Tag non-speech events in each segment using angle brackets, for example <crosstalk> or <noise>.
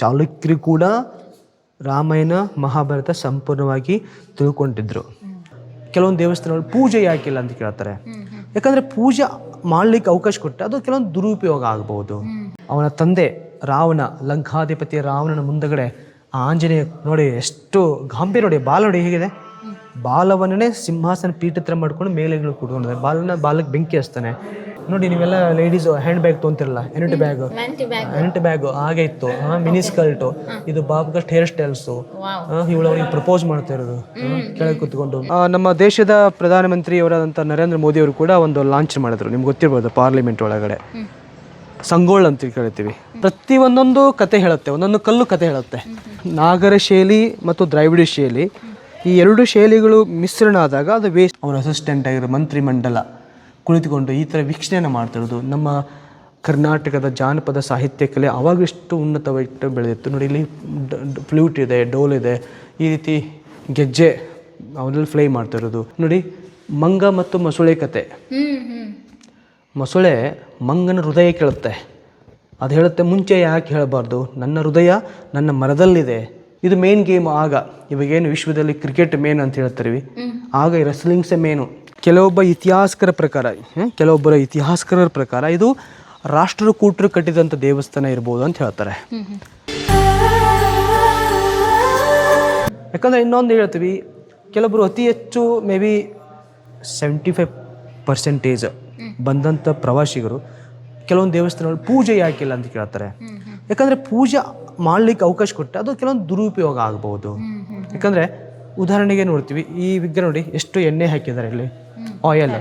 ಚಾಲುಕ್ಯರು ಕೂಡ ರಾಮಾಯಣ, ಮಹಾಭಾರತ ಸಂಪೂರ್ಣವಾಗಿ ತಿಳ್ಕೊಂಡಿದ್ರು. ಕೆಲವೊಂದು ದೇವಸ್ಥಾನಗಳು ಪೂಜೆ ಯಾಕಿಲ್ಲ ಅಂತ ಕೇಳ್ತಾರೆ. ಯಾಕಂದ್ರೆ ಪೂಜೆ ಮಾಡ್ಲಿಕ್ಕೆ ಅವಕಾಶ ಕೊಟ್ಟರೆ ಅದು ಕೆಲವೊಂದು ದುರುಪಯೋಗ ಆಗಬಹುದು ಅವನ ತಂದೆ ರಾವಣ ಲಂಕಾಧಿಪತಿ ರಾವಣನ ಮುಂದಗಡೆ ಆಂಜನೇಯ ನೋಡಿ ಎಷ್ಟು ಗಾಂಭೀರ್ಯ ನೋಡಿ, ಬಾಲ ನೋಡಿ ಹೇಗಿದೆ? ಬಾಲವನ್ನೇ ಸಿಂಹಾಸನ ಪೀಠ ಹತ್ರ ಮಾಡ್ಕೊಂಡು ಮೇಲೆ ಕುಡ್ಕೊಂಡಿದ್ದಾರೆ ಬಾಲನ ಬಾಲಕ್ಕೆ ಬೆಂಕಿ ಹಚ್ತಾನೆ. ನೋಡಿ ನೀವೆಲ್ಲ ಲೇಡೀಸ್ ಹ್ಯಾಂಡ್ ಬ್ಯಾಗ್ ತೊಗೊಂತಿರಲ್ಲ ಎನಿಟ್ ಬ್ಯಾಗ್ ಎನಿಟ್ ಬ್ಯಾಗ್ ಹಾಗೆ ಇತ್ತು. ಮಿನಿ ಸ್ಕರ್ಟು ಇದು ಬಾಬುಗಸ್ಟ್ ಹೇರ್ ಸ್ಟೈಲ್ಸ್ ಇವಳು ಅವ್ರಿಗೆ ಪ್ರಪೋಸ್ ಮಾಡ್ತಾ ಇರೋದು. ಕೆಳಗೆ ಕುತ್ಕೊಂಡು. ನಮ್ಮ ದೇಶದ ಪ್ರಧಾನಮಂತ್ರಿಯವರಾದಂಥ ನರೇಂದ್ರ ಮೋದಿ ಅವರು ಕೂಡ ಒಂದು ಲಾಂಚ್ ಮಾಡಿದ್ರು. ನಿಮ್ಗೆ ಗೊತ್ತಿರ್ಬೋದು ಪಾರ್ಲಿಮೆಂಟ್ ಒಳಗಡೆ. ಸಂಗೋಳ್ ಅಂತ ಕರಿತೀವಿ. ಪ್ರತಿ ಒಂದೊಂದು ಕತೆ ಹೇಳುತ್ತೆ ಒಂದೊಂದು ಕಲ್ಲು ಕತೆ ಹೇಳುತ್ತೆ. ನಾಗರ ಶೈಲಿ ಮತ್ತು ದ್ರಾವಿಡ ಶೈಲಿ. ಈ ಎರಡು ಶೈಲಿಗಳು ಮಿಶ್ರಣ ಆದಾಗ ಅದು ವೇಸ್ಟ್ ಅವರ ಅಸಿಸ್ಟೆಂಟ್ ಆಗಿರೋ ಮಂತ್ರಿಮಂಡಲ ಕುಳಿತುಕೊಂಡು ಈ ಥರ ವೀಕ್ಷಣೆಯನ್ನು ಮಾಡ್ತಿರೋದು ನಮ್ಮ ಕರ್ನಾಟಕದ ಜಾನಪದ ಸಾಹಿತ್ಯ ಕಲೆ ಅವಾಗಿಷ್ಟು ಉನ್ನತವಾಗಿಟ್ಟು ಬೆಳೆದಿತ್ತು. ನೋಡಿ ಇಲ್ಲಿ ಫ್ಲೂಟ್ ಇದೆ, ಡೋಲ್ ಇದೆ, ಈ ರೀತಿ ಗೆಜ್ಜೆ ಅವನಲ್ಲಿ ಫ್ಲೈ ಮಾಡ್ತಿರೋದು ನೋಡಿ, ಮಂಗ ಮತ್ತು ಮೊಸಳೆ ಕತೆ. ಮೊಸಳೆ ಮಂಗನ ಹೃದಯ ಕೇಳುತ್ತೆ. ಅದು ಹೇಳುತ್ತೆ, ಮುಂಚೆ ಯಾಕೆ ಹೇಳಬಾರ್ದು? ನನ್ನ ಹೃದಯ ನನ್ನ ಮರದಲ್ಲಿದೆ. ಇದು ಮೇನ್ ಗೇಮ್ ಆಗ. ಇವಾಗೇನು ವಿಶ್ವದಲ್ಲಿ ಕ್ರಿಕೆಟ್ ಮೇನ್ ಅಂತ ಹೇಳ್ತೀವಿ ಆಗ ಈ ರೆಸ್ಲಿಂಗ್ಸೇ ಮೇನು ಕೆಲವೊಬ್ಬ ಇತಿಹಾಸಕರ ಪ್ರಕಾರ ಕೆಲವೊಬ್ಬರ ಇತಿಹಾಸಕರ ಪ್ರಕಾರ ಇದು ರಾಷ್ಟ್ರ ಕೂಟರು ಕಟ್ಟಿದಂಥ ದೇವಸ್ಥಾನ ಇರ್ಬೋದು ಅಂತ ಹೇಳ್ತಾರೆ. ಯಾಕಂದರೆ ಇನ್ನೊಂದು ಹೇಳ್ತೀವಿ ಕೆಲವೊಬ್ಬರು ಅತಿ ಹೆಚ್ಚು maybe seventy five percentage ಬಂದಂಥ ಪ್ರವಾಸಿಗರು ಕೆಲವೊಂದು ದೇವಸ್ಥಾನಗಳು ಪೂಜೆ ಯಾಕಿಲ್ಲ ಅಂತ ಕೇಳ್ತಾರೆ. ಯಾಕಂದರೆ ಪೂಜೆ ಮಾಡ್ಲಿಕ್ಕೆ ಅವಕಾಶ ಕೊಟ್ಟರೆ ಅದು ಕೆಲವೊಂದು ದುರುಪಯೋಗ ಆಗಬಹುದು ಯಾಕಂದರೆ ಉದಾಹರಣೆಗೆ ನೋಡ್ತೀವಿ ಈ ವಿಗ್ರಹ ನೋಡಿ ಎಷ್ಟು ಎಣ್ಣೆ ಹಾಕಿದ್ದಾರೆ ಇಲ್ಲಿ ಆಯಲ್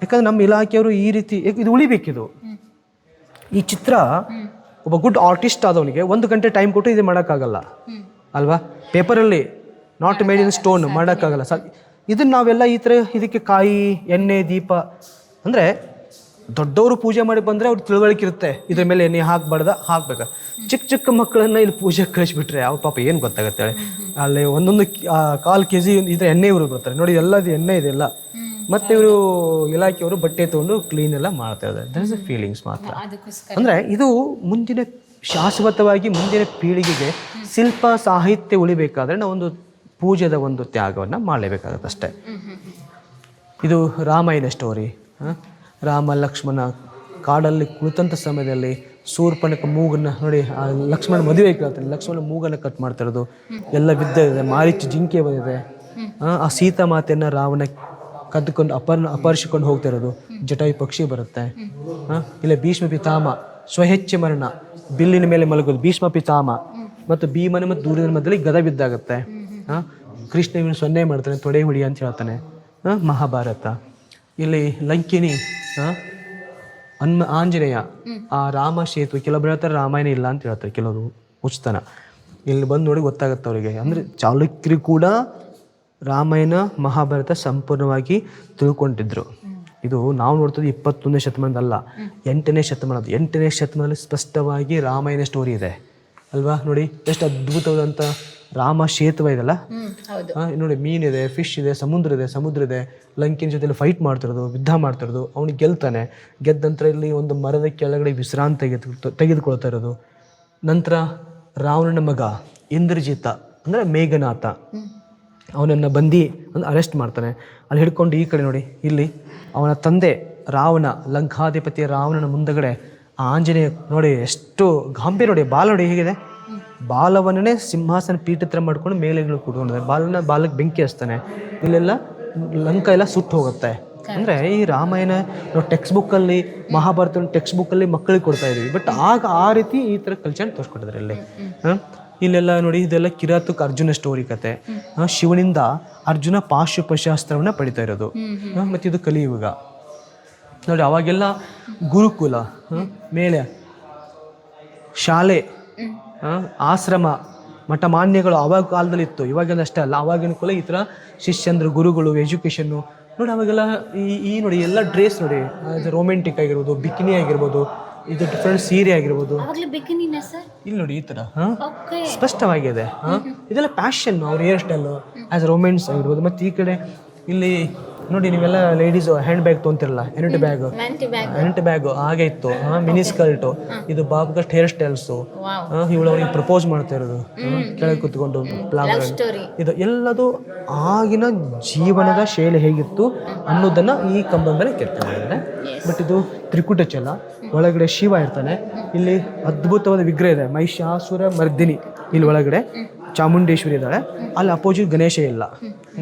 ಯಾಕಂದ್ರೆ ನಮ್ಮ ಇಲಾಖೆಯವರು ಈ ರೀತಿ ಇದು ಉಳಿಬೇಕಿದು. ಈ ಚಿತ್ರ ಒಬ್ಬ ಗುಡ್ ಆರ್ಟಿಸ್ಟ್ ಆದವನಿಗೆ ಒಂದು ಗಂಟೆ ಟೈಮ್ ಕೊಟ್ಟು ಇದು ಮಾಡೋಕ್ಕಾಗಲ್ಲ. ಅಲ್ವಾ? ಪೇಪರಲ್ಲಿ ನಾಟ್ ಮೇಡ್ ಇನ್ ಸ್ಟೋನ್ ಮಾಡೋಕ್ಕಾಗಲ್ಲ. ಸ ಇದನ್ನು ನಾವೆಲ್ಲ ಈ ಥರ ಇದಕ್ಕೆ ಕಾಯಿ ಎಣ್ಣೆ ದೀಪ ಅಂದರೆ ದೊಡ್ಡವರು ಪೂಜೆ ಮಾಡಿ ಬಂದರೆ ಅವ್ರು ತಿಳುವಳಿಕೆ ಇರುತ್ತೆ. ಇದ್ರ ಮೇಲೆ ಎಣ್ಣೆ ಹಾಕ್ಬಾರ್ದ ಹಾಕ್ಬೇಕ. ಚಿಕ್ಕ ಚಿಕ್ಕ ಮಕ್ಕಳನ್ನ ಇಲ್ಲಿ ಪೂಜೆ ಕಳಿಸ್ಬಿಟ್ರೆ ಅವ್ರ ಪಾಪ ಏನು ಗೊತ್ತಾಗುತ್ತೆ ಹೇಳಿ? ಅಲ್ಲಿ ಒಂದೊಂದು ಕಾಲು ಕೆ ಜಿ ಇದ್ರ ಎಣ್ಣೆ ಇವರು ಬರ್ತಾರೆ. ನೋಡಿ ಎಲ್ಲದು ಎಣ್ಣೆ ಇದೆಲ್ಲ ಮತ್ತೆ ಇವರು ಇಲಾಖೆಯವರು ಬಟ್ಟೆ ತಗೊಂಡು ಕ್ಲೀನ್ ಎಲ್ಲ ಮಾಡ್ತಾ ಇದ್ದಾರೆ. ದಟ್ ಇಸ್ ಅ ಫೀಲಿಂಗ್ಸ್ ಮಾತ್ರ. ಅಂದರೆ ಇದು ಮುಂದಿನ ಶಾಶ್ವತವಾಗಿ ಮುಂದಿನ ಪೀಳಿಗೆಗೆ ಶಿಲ್ಪ ಸಾಹಿತ್ಯ ಉಳಿಬೇಕಾದ್ರೆ ನಾವು ಒಂದು ಪೂಜೆದ ಒಂದು ತ್ಯಾಗವನ್ನು ಮಾಡಲೇಬೇಕಾಗತ್ತೆ ಅಷ್ಟೇ. ಇದು ರಾಮಾಯಣ ಸ್ಟೋರಿ ರಾಮ ಲಕ್ಷ್ಮಣ ಕಾಡಲ್ಲಿ ಕುಳಿತಂಥ ಸಮಯದಲ್ಲಿ ಸೂರ್ಪಣಕ ಮೂಗನ್ನ ನೋಡಿ ಆ ಲಕ್ಷ್ಮಣ ಮದುವೆ ಕೇಳ್ತಾರೆ ಲಕ್ಷ್ಮಣ ಮೂಗನ್ನ ಕಟ್ ಮಾಡ್ತಾ ಇರೋದು. ಎಲ್ಲ ವಿದ್ಯೆ ಇದೆ ಮಾರಿಚ್ ಜಿಂಕೆ ಬಂದಿದೆ. ಆ, ಸೀತಾ ಮಾತೆಯನ್ನ ರಾವಣ ಕದ್ದುಕೊಂಡು ಅಪರ್ ಅಪಹರಿಸಿಕೊಂಡು ಹೋಗ್ತಾ ಇರೋದು. ಜಟಾಯು ಪಕ್ಷಿ ಬರುತ್ತೆ. ಇಲ್ಲ ಭೀಷ್ಮ ಪಿತಾಮ ಸ್ವಹೆಚ್ಚ ಮರಣ. ಬಿಲ್ಲಿನ ಮೇಲೆ ಮಲಗೋದು ಭೀಷ್ಮ ಪಿತಾಮ ಮತ್ತು ಭೀಮನ ಮತ್ತು ದೂರದ ಮಧ್ಯದಲ್ಲಿ ಗದ ಬಿದ್ದಾಗುತ್ತೆ. ಹಾ ಕೃಷ್ಣ ಇವನು ಸೊನ್ನೆ ಮಾಡ್ತಾನೆ ತೊಡೆ ಹುಡಿ ಅಂತ ಹೇಳ್ತಾನೆ. ಮಹಾಭಾರತ. ಇಲ್ಲಿ ಲಂಕಿನಿ ಆ, ಹನುಮ ಆಂಜನೇಯ. ಆ ರಾಮ ಸೇತು ಕೆಲವೊಬ್ಬರು ಹೇಳ್ತಾರೆ ರಾಮಾಯಣ ಇಲ್ಲ ಅಂತ ಹೇಳ್ತಾರೆ ಕೆಲವರು ಉಚಿತನ. ಇಲ್ಲಿ ಬಂದು ನೋಡಿ ಗೊತ್ತಾಗುತ್ತೆ ಅವರಿಗೆ. ಅಂದರೆ ಚಾಲುಕ್ಯರು ಕೂಡ ರಾಮಾಯಣ ಮಹಾಭಾರತ ಸಂಪೂರ್ಣವಾಗಿ ತಿಳ್ಕೊಂಡಿದ್ರು. ಇದು ನಾವು ನೋಡ್ತದ್ದು ಇಪ್ಪತ್ತೊಂದನೇ ಶತಮಾನದಲ್ಲ. ಎಂಟನೇ ಶತಮಾನದ ಎಂಟನೇ ಶತಮಾನದಲ್ಲಿ ಸ್ಪಷ್ಟವಾಗಿ ರಾಮಾಯಣ ಸ್ಟೋರಿ ಇದೆ. ಅಲ್ವಾ? ನೋಡಿ ಎಷ್ಟು ಅದ್ಭುತವಾದಂಥ ರಾಮ ಸೇತುವೆ ಇದೆಲ್ಲ ನೋಡಿ ಮೀನಿದೆ ಫಿಶ್ ಇದೆ ಸಮುದ್ರ ಇದೆ ಸಮುದ್ರ ಇದೆ. ಲಂಕಿನ ಜೊತೆಲಿ ಫೈಟ್ ಮಾಡ್ತಿರೋದು ಯುದ್ಧ ಮಾಡ್ತಿರೋದು. ಅವನು ಗೆಲ್ತಾನೆ. ಗೆದ್ದ ನಂತರ ಇಲ್ಲಿ ಒಂದು ಮರದ ಕೆಳಗಡೆ ವಿಶ್ರಾಂತಿ ತೆಗೆದು ತೆಗೆದುಕೊಳ್ತಾ ಇರೋದು. ನಂತರ ರಾವಣನ ಮಗ ಇಂದ್ರಜಿತ ಅಂದರೆ ಮೇಘನಾಥ. ಅವನನ್ನು ಬಂದು ಅಂದ್ರೆ ಅರೆಸ್ಟ್ ಮಾಡ್ತಾನೆ. ಅಲ್ಲಿ ಹಿಡ್ಕೊಂಡು ಈ ಕಡೆ ನೋಡಿ ಇಲ್ಲಿ ಅವನ ತಂದೆ ರಾವಣ ಲಂಕಾಧಿಪತಿ ರಾವಣನ ಮುಂದಗಡೆ ಆ ಆಂಜನೇಯ ನೋಡಿ ಎಷ್ಟು ಗಾಂಭೀರ್ಯ ನೋಡಿ ಬಾಲ ನೋಡಿ ಹೇಗಿದೆ? ಬಾಲವನ್ನೇ ಸಿಂಹಾಸನ ಪೀಠತ್ರ ಮಾಡ್ಕೊಂಡು ಮೇಲೆಗಳು ಕುಡ್ಕೊಂಡಿದ್ದಾರೆ ಬಾಲನ ಬಾಲಕ್ಕೆ ಬೆಂಕಿ ಹಚ್ತಾನೆ. ಇಲ್ಲೆಲ್ಲ ಲಂಕ ಎಲ್ಲ ಸುಟ್ಟು ಹೋಗುತ್ತೆ. ಅಂದರೆ ಈ ರಾಮಾಯಣ ನಾವು ಟೆಕ್ಸ್ಟ್ ಬುಕ್ಕಲ್ಲಿ ಮಹಾಭಾರತ ಟೆಕ್ಸ್ಟ್ ಬುಕ್ಕಲ್ಲಿ ಮಕ್ಕಳಿಗೆ ಕೊಡ್ತಾ ಇದೀವಿ ಬಟ್ ಆಗ ಆ ರೀತಿ ಈ ಥರ ಕಲ್ಚರ್ ತೋರಿಸ್ಕೊಟ್ಟಿದ್ದಾರೆ ಇಲ್ಲಿ. ಇಲ್ಲೆಲ್ಲ ನೋಡಿ ಇದೆಲ್ಲ ಕಿರಾತಕ್ ಅರ್ಜುನ ಸ್ಟೋರಿ ಕತೆ. ಶಿವನಿಂದ ಅರ್ಜುನ ಪಾಶುಪಶಾಸ್ತ್ರವನ್ನ ಪಡಿತಾ ಇರೋದು ಮತ್ತು ಇದು ಕಲಿಯುಗ ನೋಡಿ ಅವಾಗೆಲ್ಲ ಗುರುಕುಲ ಮೇಲೆ ಶಾಲೆ ಆಶ್ರಮ ಮಠ ಮಾನ್ಯಗಳು ಅವಾಗ ಕಾಲದಲ್ಲಿ ಇತ್ತು ಇವಾಗೆಲ್ಲ ಅಷ್ಟೇ ಅಲ್ಲ. ಅವಾಗಿನ ಕೂಡ ಈ ಥರ ಶಿಷ್ಯಂದ್ರ ಗುರುಗಳು ಎಜುಕೇಷನ್ನು ನೋಡಿ ಅವಾಗೆಲ್ಲ ಈ ಈ ನೋಡಿ ಎಲ್ಲ ಡ್ರೆಸ್ ನೋಡಿ. ರೊಮ್ಯಾಂಟಿಕ್ ಆಗಿರ್ಬೋದು ಬಿಕಿನಿ ಆಗಿರ್ಬೋದು ಇದು ಡಿಫ್ರೆಂಟ್ ಸೀರೆ ಆಗಿರ್ಬೋದು. ಇಲ್ಲಿ ನೋಡಿ ಈ ಥರ. ಸ್ಪಷ್ಟವಾಗಿದೆ. ಹಾಂ? ಇದೆಲ್ಲ ಪ್ಯಾಷನ್ ಅವ್ರ ಹೇರ್ ಸ್ಟೈಲು ಆ್ಯಸ್ ರೊಮ್ಯಾನ್ಸ್ ಆಗಿರ್ಬೋದು. ಮತ್ತು ಈ ಕಡೆ ಇಲ್ಲಿ ನೋಡಿ ನೀವೆಲ್ಲ ಲೇಡೀಸ್ ಹ್ಯಾಂಡ್ ಬ್ಯಾಗ್ ತೊಗೊಂತಿರಲ್ಲ ಎನಿಟ್ ಬ್ಯಾಗ್ ಎನಿಟ್ ಬ್ಯಾಗ್ ಹಾಗೆ ಇತ್ತು. ಮಿನಿ ಸ್ಕರ್ಟು ಇದು ಬಾಬ್ಗಸ್ಟ್ ಹೇರ್ ಸ್ಟೈಲ್ಸು ಇವಳು ಅವ್ರಿಗೆ ಪ್ರಪೋಸ್ ಮಾಡ್ತಾ ಇರೋದು. ಕೆಳಗೆ ಕುತ್ಕೊಂಡು ಪ್ಲಾನ್ ಇದು ಎಲ್ಲದು ಆಗಿನ ಜೀವನದ ಶೈಲಿ ಹೇಗಿತ್ತು ಅನ್ನೋದನ್ನ ಈ ಕಂಬದ ಮೇಲೆ ಕೆತ್ತ ಮಾಡಿದ್ದಾರೆ ಬಟ್ ಇದು ತ್ರಿಕುಟ ಚಲ ಒಳಗಡೆ ಶಿವ ಇರ್ತಾನೆ. ಇಲ್ಲಿ ಅದ್ಭುತವಾದ ವಿಗ್ರಹ ಇದೆ. ಮಹಿಷಾಸುರ ಮರ್ದಿನಿ ಇಲ್ಲಿ ಒಳಗಡೆ. ಚಾಮುಂಡೇಶ್ವರಿ ಇದ್ದಾಳೆ. ಅಲ್ಲಿ ಅಪೋಸಿಟ್ ಗಣೇಶ ಇಲ್ಲ.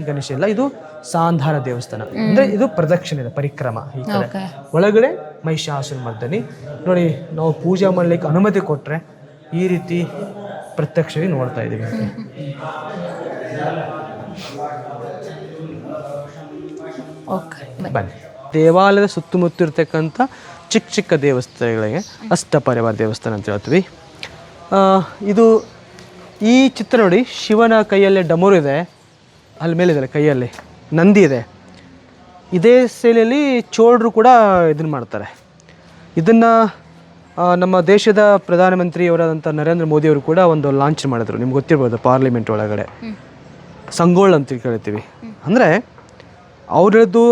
ಗಣೇಶ ಇಲ್ಲ. ಇದು ಸಾಂಧಾರ ದೇವಸ್ಥಾನ. ಅಂದ್ರೆ ಇದು ಪ್ರದಕ್ಷಿಣೆ ಇದೆ ಪರಿಕ್ರಮ ಈ ಕಡೆ. ಒಳಗಡೆ ಮಹಿಷಾಸುರ ಮರ್ದನಿ ನೋಡಿ ನಾವು ಪೂಜೆ ಮಾಡ್ಲಿಕ್ಕೆ ಅನುಮತಿ ಕೊಟ್ರೆ ಈ ರೀತಿ ಪ್ರತ್ಯಕ್ಷವಾಗಿ ನೋಡ್ತಾ ಇದ್ದೀವಿ. ಓಕೆ. ಬನ್ನಿ. ದೇವಾಲಯದ ಸುತ್ತಮುತ್ತ ಇರ್ತಕ್ಕಂಥ ಚಿಕ್ಕ ಚಿಕ್ಕ ದೇವಸ್ಥಾನಗಳಿಗೆ ಅಷ್ಟಪರಿವಾರ ದೇವಸ್ಥಾನ ಅಂತ ಹೇಳ್ತೀವಿ. ಇದು ಈ ಚಿತ್ರ ನೋಡಿ, ಶಿವನ ಕೈಯಲ್ಲಿ ಡಮರು ಇದೆ. ಅಲ್ಲಿ ಮೇಲಿದೆ ಕೈಯಲ್ಲಿ. ನಂದಿ ಇದೆ. ಇದೇ ಶೈಲಿಯಲ್ಲಿ ಚೋಳರು ಕೂಡ ಇದನ್ನು ಮಾಡ್ತಾರೆ. ಇದನ್ನು ನಮ್ಮ ದೇಶದ ಪ್ರಧಾನಮಂತ್ರಿಯವರಾದಂಥ ನರೇಂದ್ರ ಮೋದಿಯವರು ಕೂಡ ಒಂದು ಲಾಂಚ್ ಮಾಡಿದ್ರು. ನಿಮ್ಗೆ ಗೊತ್ತಿರ್ಬೋದು ಪಾರ್ಲಿಮೆಂಟ್ ಒಳಗಡೆ. ಸಂಗೋಳ್ ಅಂತ ಕೇಳ್ತೀವಿ ಅಂದರೆ, ಅವ್ರದ್ದು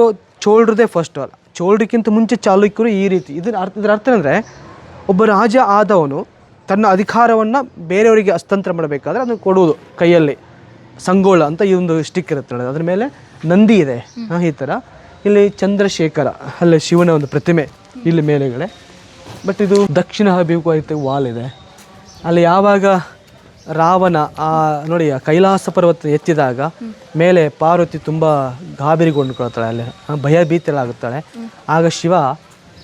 ಚೋಳರದೇ ಫಸ್ಟ್ ಚೋಳರಿಗಿಂತ ಮುಂಚೆ ಚಾಲುಕ್ಯರು ಈ ರೀತಿ ಇದರ ಅರ್ಥ ಇದರ ಅರ್ಥ ಅಂದರೆ ಒಬ್ಬ ರಾಜ ಆದವನು ತನ್ನ ಅಧಿಕಾರವನ್ನು ಬೇರೆಯವರಿಗೆ ಹಸ್ತಾಂತರ ಮಾಡಬೇಕಾದ್ರೆ ಅದನ್ನು ಕೊಡುವುದು ಕೈಯಲ್ಲಿ. ಸಂಗೋಳ ಅಂತ ಈ ಒಂದು ಸ್ಟಿಕ್ ಇರುತ್ತೆ ನೋಡಿ, ಅದ್ರ ಮೇಲೆ ನಂದಿ ಇದೆ. ಈ ಥರ ಇಲ್ಲಿ ಚಂದ್ರಶೇಖರ, ಅಲ್ಲಿ ಶಿವನ ಒಂದು ಪ್ರತಿಮೆ ಇಲ್ಲಿ ಮೇಲೆಗಡೆ. ಬಟ್ ಇದು ದಕ್ಷಿಣ ಅಭಿಮುಖವಾಗಿ ವಾಲ್ ಇದೆ. ಅಲ್ಲಿ ಯಾವಾಗ ರಾವಣ, ಆ, ನೋಡಿ ಕೈಲಾಸ ಪರ್ವತ ಎತ್ತಿದಾಗ ಮೇಲೆ ಪಾರ್ವತಿ ತುಂಬ ಗಾಬರಿಗೊಂಡ್ಕೊಳ್ತಾಳೆ, ಅಲ್ಲಿ ಭಯ ಭೀತಿಯಲ್ಲಾಗುತ್ತಾಳೆ ಆಗ ಶಿವ